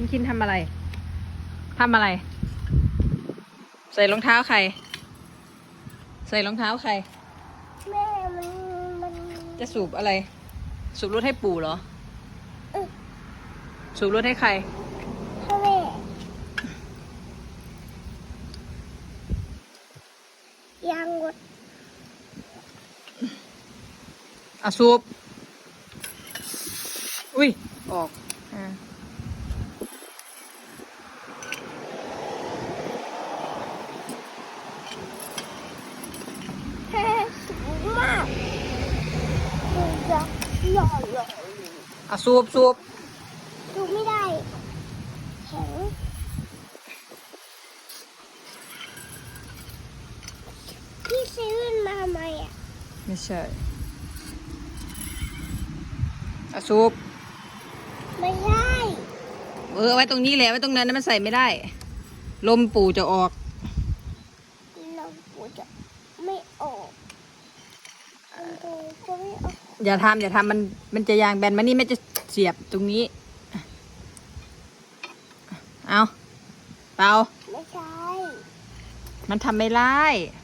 คินคินทำอะไรทำอะไร ใส่รองเท้าใคร ใส่รองเท้าใคร แม่มันมันจะสูบอะไร สูบรถให้ปู่เหรอ เออสูบรถให้ใคร ให้แม่ยางรถอะสูบ อุ้ย ออก อ่า แฮ่สูงมากดูจะ หล่อหล่ออะสูบสูบดูไม่ได้แข็งพี่ซื้อมันมาใหม่อะ ไม่ใช่อะสูบไม่ใช่เออเอาไว้ตรงนี้แหละไว้ตรงนั้นนะมันใส่ไม่ได้ ลมปู่จะออก เราปูจะไม่ออกเราจะไม่ออก อย่าทำอย่าทำมันมันจะยางแบนมันนี่ไม่จะเสียบตรงนี้ เอาเปล่าไม่ใช่ มันทำไม่ได้ไ